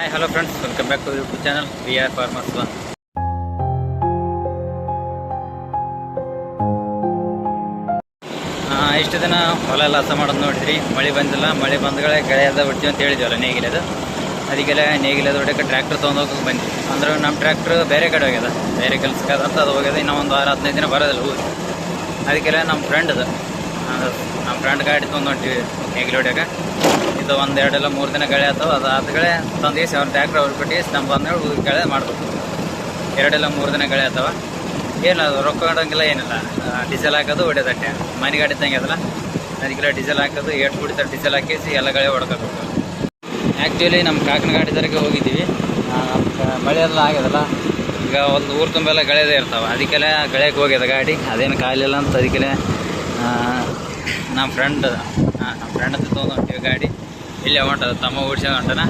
Hi hello friends welcome back to YouTube channel we are farmers one ಇಷ್ಟು ದಿನ ಹೊಲ ಹಸ ಮಾಡೋದು ನೋಡಿದ್ರಿ. ಮಳೆ ಬಂದಿಲ್ಲ. ಮಳೆ ಬಂದಗಳೇ ಗೆಳೆಯದ ಬಿಡ್ತೀವಿ ಅಂತ ಹೇಳಿದ್ವಲ್ಲ ನೇಗಿಲದು. ಅದಕ್ಕೆಲ್ಲ ನೇಗಿಲದ ಹೊಡಕ್ಕೆ ಟ್ರ್ಯಾಕ್ಟರ್ ತೊಗೊಂಡೋಗಿ ಬಂದ್ವಿ. ಅಂದ್ರೆ ನಮ್ಮ ಟ್ರ್ಯಾಕ್ಟರ್ ಬೇರೆ ಕಡೆ ಹೋಗ್ಯದ. ಬೇರೆ ಕೆಲಸಕ್ಕೆ ಅಂತ ಅದು ಹೋಗ್ಯದ. ಇನ್ನೊಂದು ಒಂದು ವಾರ ಹದಿನೈದು ದಿನ ಬರೋದಿಲ್ಲ ಅದಕ್ಕೆಲ್ಲ ನಮ್ಮ ಫ್ರೆಂಡ್ ಅದು. ನಮ್ಮ ಫ್ರೆಂಡ್ ಗಾಡಿ ತೊಗೊಂಡು ನೇಗಿಲು ಹೊಡ್ಯಾಗ ಇದು ಒಂದು ಎರಡೆಲ್ಲ ಮೂರು ದಿನ ಗಳೆ ಆಯ್ತು ಅದು ಆದಗಳೇ ತಂದು ಅವ್ರ ಟ್ಯಾಕ್ಟ್ರ್ ಅವ್ರು ಕೊಟ್ಟು ನಮ್ಮ ಬಂದು ಗಳೆ ಮಾಡ್ಬೇಕು. ಎರಡೆಲ್ಲ ಮೂರು ದಿನ ಗಳೆ ಆಯ್ತವ ಏನು ಅದು ರೊಕ್ಕ ಕೊಡೋಂಗಿಲ್ಲ, ಏನಿಲ್ಲ. ಡೀಸೆಲ್ ಹಾಕೋದು ಹೊಡೆದಟ್ಟೆ ಮನೆ ಗಾಡಿ ತಂಗಿ ಅದಲ್ಲ. ಅದಕ್ಕೆಲ್ಲ ಡೀಸೆಲ್ ಹಾಕೋದು, ಏಟ್ ಕುಡಿತಾರೆ ಡೀಸೆಲ್ ಹಾಕಿಸಿ, ಎಲ್ಲ ಗಳೆ ಹೊಡ್ಕೋಬೇಕು. ಆ್ಯಕ್ಚುಲಿ ನಮ್ಮ ಕಾಕನ ಗಾಡಿ ತರಗೆ ಹೋಗಿದ್ದೀವಿ. ಮಳೆ ಎಲ್ಲ ಆಗ್ಯದಲ್ಲ. ಈಗ ಒಂದು ಊರು ತುಂಬೆಲ್ಲ ಗಳೆದೇ ಇರ್ತಾವೆ. ಅದಕ್ಕೆಲ್ಲ ಗಳೆಗೆ ಹೋಗ್ಯದ ಗಾಡಿ. ಅದೇನು ಕಾಲಿಲ್ಲ ಅಂತ, ಅದಕ್ಕೆಲ್ಲ ನಮ್ಮ ಫ್ರೆಂಡ್ ನಮ್ಮ ಫ್ರೆಂಡ್ ಅಂತ ತೊಗೊಂಡು ಗಾಡಿ. ಇಲ್ಲೇ ಹೊಂಟದ ತಮ್ಮ ಓಡಿಸ್ಕೊಂಡು ಹೊಂಟನ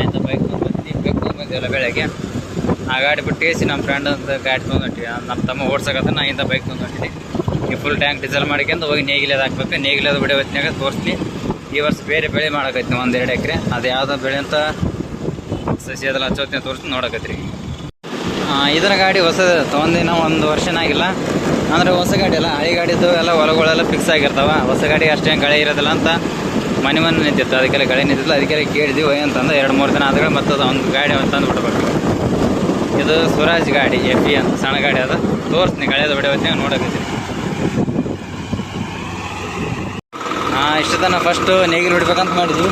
ಆಯ್ತು, ಬೈಕ್ ಬಂದು ಬೇಕು ಬಂದಿವಲ್ಲ ಬೆಳಗ್ಗೆ. ಆ ಗಾಡಿ ಬಿಟ್ಟು ಟೇಸಿ ನಮ್ಮ ಫ್ರೆಂಡ್ ಅಂತ ಗಾಡಿ ತೊಗೊಂಡು ಹೊಂಟಿವಿ. ನಮ್ಮ ತಮ್ಮ ಓಡ್ಸಕತ್ತ ನಾ ಇಂಥ ಬೈಕ್ ತೊಗೊಂಡು ಈ ಫುಲ್ ಟ್ಯಾಂಕ್ ಡೀಸೆಲ್ ಮಾಡ್ಕೊಂಡು ಹೋಗಿ ನೇಗಿಲೇದು ಹಾಕ್ಬೇಕು. ನೇಗಿಲೇದು ಬಿಡೋ ಹೊತ್ತಿನಾಗ ತೋರಿಸ್ಲಿ. ಈ ವರ್ಷ ಬೇರೆ ಬೆಳೆ ಮಾಡಕೈತಿ ಒಂದು ಎರಡು ಎಕರೆ. ಅದು ಯಾವುದೋ ಬೆಳೆ ಅಂತ ಸಸಿ ಅದೆಲ್ಲ ಹಚ್ಚೋತ್ತಿನ ತೋರಿಸಿ ನೋಡಕತ್ರಿ ಇದರ ಗಾಡಿ ಹೊಸದು ತಗೊಂಡಿನ ಒಂದು ವರ್ಷನಾಗಿಲ್ಲ. ಅಂದ್ರೆ ಹೊಸ ಗಾಡಿ ಅಲ್ಲ, ಹಳೆ ಗಾಡಿದು ಎಲ್ಲ ಹೊಲಗಳೆಲ್ಲ ಫಿಕ್ಸ್ ಆಗಿರ್ತಾವ. ಹೊಸ ಗಾಡಿ ಅಷ್ಟೇ ಗಳೆ ಇರೋದಿಲ್ಲ ಅಂತ ಮನೆ ಮನೆ ನಿಂತಿತ್ತು. ಅದಕ್ಕೆಲ್ಲ ಗಳೆ ನಿಂತಿತ್ತು ಅದಕ್ಕೆಲ್ಲ ಕೇಳಿದ್ವಿ ಅಂತಂದು ಎರಡು ಮೂರು ದಿನ ಆದ್ರೆ ಮತ್ತೆ ಅದು ಒಂದು ಗಾಡಿ ತಂದು ಬಿಡ್ಬೇಕು ಇದು ಸ್ವರಾಜ್ ಗಾಡಿ ಎಫ್ ಇ ಅಂತ ಸಣ್ಣ ಗಾಡಿ ಅದು. ತೋರಿಸ್ತೀನಿ ಗಳೆದು ಹೊಡೆ ಹೊತ್ತಿನಾಗ ನೋಡಕತ್ತೀನಿ ಹಾಂ, ಇಷ್ಟು ತನಕ ಫಸ್ಟು ನೇಗಿಲು ಹೊಡಿಬೇಕಂತ ಮಾಡಿದ್ವಿ.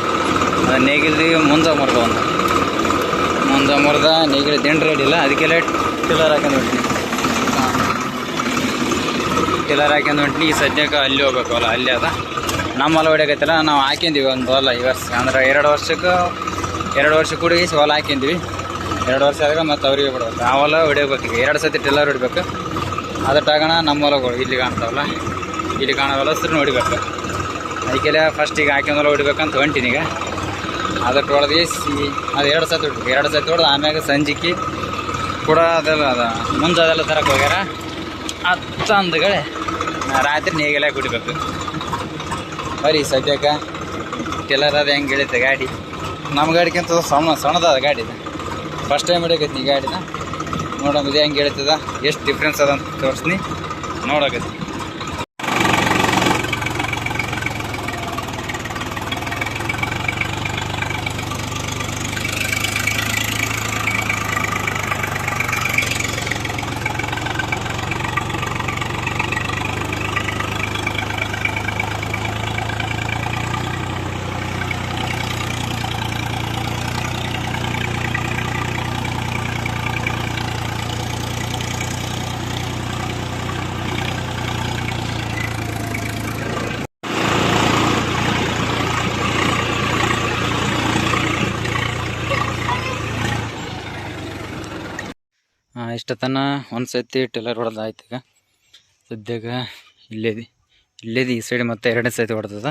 ಅದು ನೇಗಿಲ್ದಿ ಮುಂದೆ ಮುರಿದ ಒಂದು. ಮುಂದೆ ಮುರ್ದ ನೇಗಿಲು ದಿಂಡ್ರೆ ರೆಡಿ ಇಲ್ಲ. ಅದಕ್ಕೆಲ್ಲ ಟಿಲ್ಲರ್ ಹಾಕೊಂಡು ಹೊಂಟಿನಿ ಟಿಲ್ಲರ್ ಹಾಕೊಂಡು ಹೊಂಟಿನಿ, ಈ ಸದ್ಯಕ್ಕೆ ಅಲ್ಲಿ ಹೋಗ್ಬೇಕು ಅಲ್ಲ ಅಲ್ಲಿ ಅದ. ನಮ್ಮ ಹೊಲ ಹೊಡಿಯಕತ್ತಲ್ಲ ನಾವು ಹಾಕ್ಯಂದೀವಿ ಒಂದು ಹೊಲ ಈ ವರ್ಷ. ಅಂದ್ರೆ ಎರಡು ವರ್ಷಕ್ಕೆ, ಎರಡು ವರ್ಷ ಕೂಡಿ ಹೊಲ ಹಾಕಿದ್ವಿ ಎರಡು ವರ್ಷ ಆದಾಗ ಮತ್ತೆ ಅವ್ರಿಗೆ ಬಿಡ್ಬೇಕು. ಆ ಹೊಲ ಹೊಡಿಬೇಕು ಈಗ. ಎರಡು ಸತಿ ಟಿಲ್ಲರ್ ಹೊಡಿಬೇಕು. ಅದ್ರ ತಗೋಣ ನಮ್ಮ ಹೊಲಗಳು ಇಲ್ಲಿ ಕಾಣ್ತಾವಲ್ಲ. ಇಲ್ಲಿ ಕಾಣೋ ಹೊಲಸ್ರು ಹೊಡಿಬೇಕು ಅದಕ್ಕೆಲ್ಲ ಫಸ್ಟಿಗೆ ಹಾಕಿದ ಹೊಲ ಹೊಡಿಬೇಕಂತ ಹೊಂಟೀನಿ ಈಗ. ಅದಕ್ಕೆ ಹೊಡೆದು ಅದು ಎರಡು ಸತಿ ಹೊಡ್ಬೇಕು. ಎರಡು ಸತಿ ಹೊಡೆದು ಆಮ್ಯಾಗ ಸಂಜಿಕೆ ಕೂಡ ಅದೆಲ್ಲ ಅದ. ಮುಂದೆ ಅದೆಲ್ಲ ತರಕ್ಕೆ ಹೋಗ್ಯಾರ. ಹತ್ತಂದುಗಳೇ ರಾತ್ರಿ ನೇಗೆಲ್ಲ ಕುಡಿಬೇಕು. ಬರೀ ಸದ್ಯಕ್ಕೆ ಟೆಲ್ಲರ್ ಅದು ಹೆಂಗೆ ಇಳಿತೆ ಗಾಡಿ. ನಮ್ಮ ಗಾಡಿಗಿಂತ ಸಣ್ಣ ಸಣ್ಣದಾದ ಗಾಡಿ ಫಸ್ಟ್ ಟೈಮ್ ಹಿಡಿಯಕೈತಿ ನೀ ಗಾಡಿನ. ನೋಡೋದು ಹೆಂಗೆ ಇಳಿತದ. ಎಷ್ಟು ಡಿಫ್ರೆನ್ಸ್ ಅದ ಅಂತ ತೋರಿಸ್ನಿ. ನೋಡಕತ್ತಿ. ಇಷ್ಟತನ ಒಂದು ಸತಿ ಹೊಡೆದಾಯ್ತು ಈಗ. ಸದ್ಯಾಗ ಇಲ್ಲೇದಿ ಇಲ್ಲೇದಿ ಈ ಸೈಡ್ ಮತ್ತೆ ಎರಡನೇ ಸೈತಿ ಹೊಡೆದದ.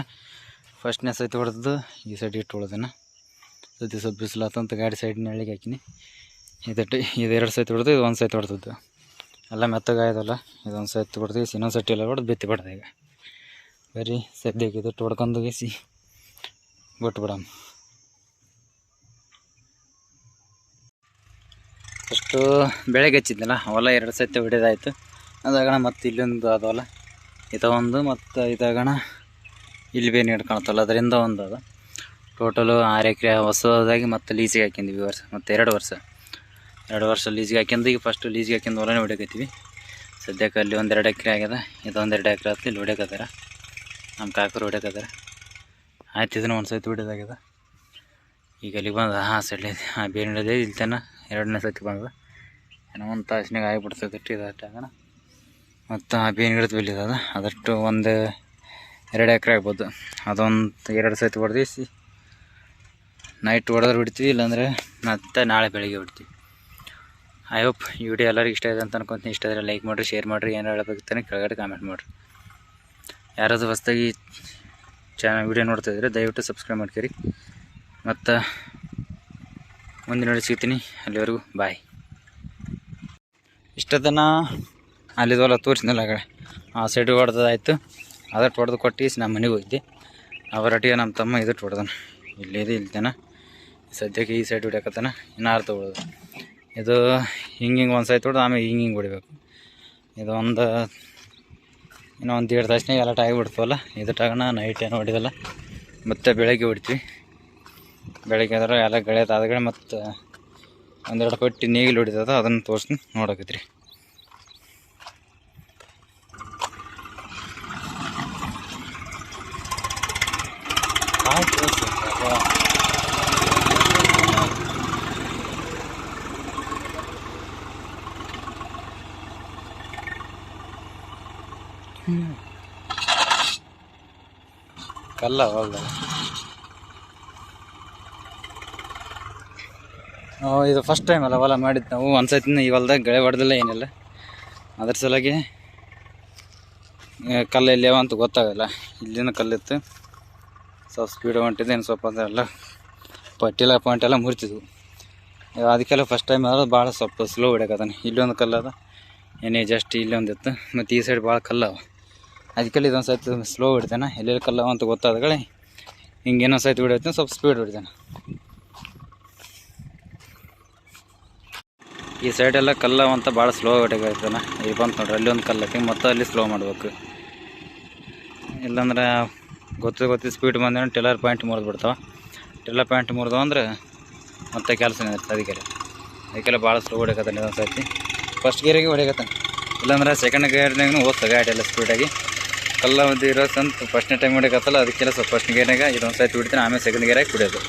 ಫಸ್ಟ್ನೇ ಸೈತಿ ಹೊಡೆದದ್ದು ಈ ಸೈಡ್ ಇಟ್ಟು ಹೊಡೆದನ ಸದ್ಯ ಸ್ವಲ್ಪ ಬಿಸಿಲಾತಂತ ಗಾಡಿ ಸೈಡ್ ನಳ್ಳಿಗೆ ಹಾಕಿನಿ. ಇದಟ್ಟು ಇದು ಎರಡು ಸೈತಿ ಹೊಡೆದು, ಇದು ಒಂದು ಸೈತಿ ಹೊಡೆದದ್ದು. ಎಲ್ಲ ಮೆತ್ತಗಾಯದಲ್ಲ ಇದೊಂದು ಸೈತಿ ಹೊಡೆದು ಇನ್ನೊಂದು ಸೈಟಿ ಎಲ್ಲ ಹೊಡೆದು ಬಿತ್ತಿ ಬಿಡ್ದೆ ಈಗ. ಬರೀ ಸದ್ಯಕ್ಕೆ ಇದು ಹೊಡ್ಕೊಂಡು ಗೀಸಿ ಬಿಟ್ಟು ಫಸ್ಟು ಬೆಳಗ್ಗೆ ಹಚ್ಚಿದ್ನಲ್ಲ, ಹೊಲ ಎರಡು ಸತಿ ಹೊಡೆದಾಯ್ತು. ಅದಾಗಣ ಮತ್ತು ಇಲ್ಲೊಂದು ಅದಲ್ಲ ಇದ ಒಂದು ಮತ್ತು ಇದಾಗಣ ಇಲ್ಲಿ ಬೇನೆ ಹಿಡ್ಕೊಳತ್ತಲ್ಲ ಅದರಿಂದ ಒಂದು ಅದ. ಟೋಟಲು ಆರು ಎಕರೆ ಹೊಸದಾಗಿ ಮತ್ತೆ ಲೀಸಿಗೆ ಹಾಕಿದ್ವಿ ವರ್ಷ, ಮತ್ತು ಎರಡು ವರ್ಷ. ಎರಡು ವರ್ಷ ಲೀಸಿಗೆ ಹಾಕ್ಯಂದು ಈಗ ಫಸ್ಟು ಲೀಸಿಗೆ ಹಾಕ್ಯಂದು ಹೊಲನೇ ಹೊಡ್ಯಾಕತ್ತೀವಿ. ಸದ್ಯಕ್ಕೆ ಅಲ್ಲಿ ಒಂದು ಎರಡು ಎಕರೆ ಆಗ್ಯದ ಇದೊಂದು ಎರಡು ಎಕರೆ ಆಯ್ತು ಇಲ್ಲಿ ಹೊಡ್ಯಾಕತ್ತಾರ. ನಮ್ಮ ಕಾಕರು ಹೊಡ್ಯಾಕತ್ತಾರ. ಆಯ್ತು, ಇದನ್ನು ಒಂದು ಸತಿ ಹೊಡ್ಯೋದಾಗ್ಯದ ಈಗ ಅಲ್ಲಿಗೆ ಬಂದ ಹಾಂ ಸಡ್ಲಿ ಹಾಂ ಬೇರೆ ಹಿಡಿದೆ ಇಲ್ಲಿ ಎರಡನೇ ಸತಿ ಬಂದ. ಏನೋ ಒಂದು ತಾಸಿನಾಗ ಆಗಿಬಿಡ್ತದೆ ಇಟ್ಟು ಇದಾಟಾಗಣ ಮತ್ತು ಆ ಬೇನ್ ಗಿಡದ ಬೆಲೆ ಅದ. ಅದಷ್ಟು ಒಂದು ಎರಡು ಎಕರೆ ಆಗ್ಬೋದು. ಅದೊಂದು ಎರಡು ಸತಿ ಹೊಡೆದಿಸಿ ನೈಟ್ ಹೊಡೆದ್ರೆ ಬಿಡ್ತೀವಿ, ಇಲ್ಲಾಂದರೆ ಮತ್ತೆ ನಾಳೆ ಬೆಳಿಗ್ಗೆ ಬಿಡ್ತೀವಿ. ಐ ಹೋಪ್ ಈ ವಿಡಿಯೋ ಎಲ್ಲರಿಗೂ ಇಷ್ಟ ಇದೆ ಅಂತ ಅನ್ಕೊಂತೀನಿ. ಇಷ್ಟ ಆದರೆ ಲೈಕ್ ಮಾಡಿರಿ ಶೇರ್ ಮಾಡಿರಿ, ಏನು ಹೇಳಬೇಕಿತ್ತಾನೆ ಕೆಳಗಡೆ ಕಾಮೆಂಟ್ ಮಾಡಿರಿ. ಯಾರಾದರೂ ಹೊಸ್ದಾಗಿ ಚಾನಲ್ ವಿಡಿಯೋ ನೋಡ್ತಾ ಇದ್ದರೆ ದಯವಿಟ್ಟು ಸಬ್ಸ್ಕ್ರೈಬ್ ಮಾಡ್ಕೊರಿ. ಮತ್ತು ಮುಂದಿನ ಸಿಗ್ತೀನಿ. ಅಲ್ಲಿವರೆಗೂ ಬಾಯ್ ಇಷ್ಟತನ ಅಲ್ಲಿದವಲ್ಲ ತೋರಿಸಿದ್ನಲ್ಲ ಕಡೆ. ಆ ಸೈಡ್ ಹೊಡೆದಾಯ್ತು ಅದಟ್ಟು ಹೊಡೆದು ಕೊಟ್ಟು ನಮ್ಮ ಮನೆಗೆ ಹೋಗಿದ್ದೆ. ಅವರೊಟ್ಟಿಗೆ ನಮ್ಮ ತಮ್ಮ ಇದಟ್ಟು ಹೊಡೆದನು. ಇಲ್ಲಿದೆ ಇಲ್ಲಿ ತನ. ಸದ್ಯಕ್ಕೆ ಈ ಸೈಡ್ ಹೊಡ್ಯಾಕತ್ತಾನ. ಇನ್ನು ಆರು ತೊಗೊಳೋದು ಇದು ಹಿಂಗೆ ಹಿಂಗೆ ಒಂದು ಸೈಡ್ ಹೊಡೆದು, ಆಮೇಲೆ ಹಿಂಗೆ ಹಿಂಗೆ ಹೊಡಿಬೇಕು. ಇದು ಒಂದು ಇನ್ನೊಂದು ಎರಡು ತಾಸಿನಾಗ ಎಲ್ಲ ಆಗಿಬಿಡ್ತವಲ್ಲ. ಇದು ನೈಟ್ ಏನು ಹೊಡಿದಲ್ಲ. ಮತ್ತೆ ಬೆಳಗ್ಗೆ ಹೊಡಿತೀವಿ. ಬೆಳಗ್ಗೆ ಆದ್ರೆ ಎಲ್ಲ ಗೆಳೆಯದ ಆದಗಡೆ ಮತ್ತು ಒಂದೆರಡು ಪಟ್ಟಿ ನೇಗಿಲು ಹೊಡಿತದ ಅದನ್ನು ತೋರಿಸ್ತೀನಿ ನೋಡಕತ್ರಿ. ಕಲ್ಲ ಹೊಲ್ದಾಗ ಇದು ಫಸ್ಟ್ ಟೈಮ್ ಅಲ್ಲ, ಹೊಲ ಮಾಡಿದ್ದು ನಾವು. ಒಂದು ಈ ಹೊಲ್ದಾಗ ಗಳೆ ಹೊಡೆದಿಲ್ಲ ಏನಿಲ್ಲ. ಅದ್ರ ಸಲುವಾಗಿ ಕಲ್ಲು ಎಲ್ಲಿ ಅಂತ ಗೊತ್ತಾಗಲ್ಲ. ಇಲ್ಲಿನ ಕಲ್ಲಿತ್ತು. ಸ್ವಲ್ಪ ಸ್ಪೀಡ್ ಹೊಂಟಿದೆ ಏನು ಸ್ವಲ್ಪ ಅದೆಲ್ಲ ಪಟ್ಟಿಲ್ಲ ಪಾಯಿಂಟ್ ಎಲ್ಲ ಮುರಿತಿದ್ವು. ಅದಕ್ಕೆಲ್ಲ ಫಸ್ಟ್ ಟೈಮ್ ಆದ್ರೆ ಭಾಳ ಸ್ವಲ್ಪ ಸ್ಲೋ ಹೊಡ್ಯಾಕತ್ತಾನೆ. ಇಲ್ಲೊಂದು ಕಲ್ಲು ಅದ. ಏನೇ ಜಸ್ಟ್ ಇಲ್ಲೊಂದು ಇತ್ತು. ಮತ್ತು ಈ ಸೈಡ್ ಭಾಳ ಕಲ್ಲವ ಅದಕ್ಕೆಲ್ಲ ಇದೊಂದು ಸೈತಿ ಸ್ಲೋ ಹೊಡಿತಾನೆ. ಎಲ್ಲೆಲ್ಲಿ ಕಲ್ಲವ ಅಂತ ಗೊತ್ತಾದಗಳೇ ಹಿಂಗೆ ಏನೋ ಸೈತಿ ಹೊಡಿತಾನೆ ಸ್ವಲ್ಪ ಸ್ಪೀಡ್ ಹೊಡಿತಾನೆ. ಈ ಸೈಡೆಲ್ಲ ಕಲ್ಲು ಅಂತ ಭಾಳ ಸ್ಲೋ ಹೊಡಿತಾನೆ ಈಗ ಬಂತು ನೋಡ್ರಿ, ಅಲ್ಲಿ ಒಂದು ಕಲ್ಲು ಹಾಕಿ ಮತ್ತೆ ಅಲ್ಲಿ ಸ್ಲೋ ಮಾಡ್ಬೇಕು. ಇಲ್ಲಾಂದ್ರೆ ಗೊತ್ತು ಗೊತ್ತಿ ಸ್ಪೀಡ್ ಬಂದ್ರೆ ಟೆಲರ್ ಪಾಯಿಂಟ್ ಮುರಿದು ಬಿಡ್ತಾವೆ. ಟೆಲರ್ ಪಾಯಿಂಟ್ ಮುರಿದು ಅಂದ್ರೆ ಮತ್ತೆ ಕೆಲಸ ನಿಂದಿರ್ತದೆ ಅದಕ್ಕೆಲ್ಲ ಅದಕ್ಕೆಲ್ಲ ಭಾಳ ಸ್ಲೋ ಹೊಡಿಕತ್ತಾನೆ ಇದೊಂದು ಸರ್ತಿ ಫಸ್ಟ್ ಗೇರಿಗೆ ಹೊಡಿಕತ್ತಾನೆ ಇಲ್ಲಾಂದ್ರೆ ಸೆಕೆಂಡ್ ಗೇರ್ನಾಗೂ ಹೋಗ್ತದೆ ಗಾಡಿ ಎಲ್ಲ ಸ್ಪೀಡಾಗಿ ಕಲ್ಲ ಒಂದು ಇರೋ ಸಂತ ಫಸ್ಟ್ನೇ ಟೈಮ್ ಹೊಡಿಕತ್ತಲ್ಲ ಅದಕ್ಕೆಲ್ಲ ಸ್ವಲ್ಪ ಫಸ್ಟ್ ಗೇರ್ನಾಗ ಇದೊಂದು ಸರ್ತಿ ಹೊಡಿತಾನೆ, ಆಮೇಲೆ ಸೆಕೆಂಡ್ ಗೇರಾಗಿ ಕುಡಿಯೋದು.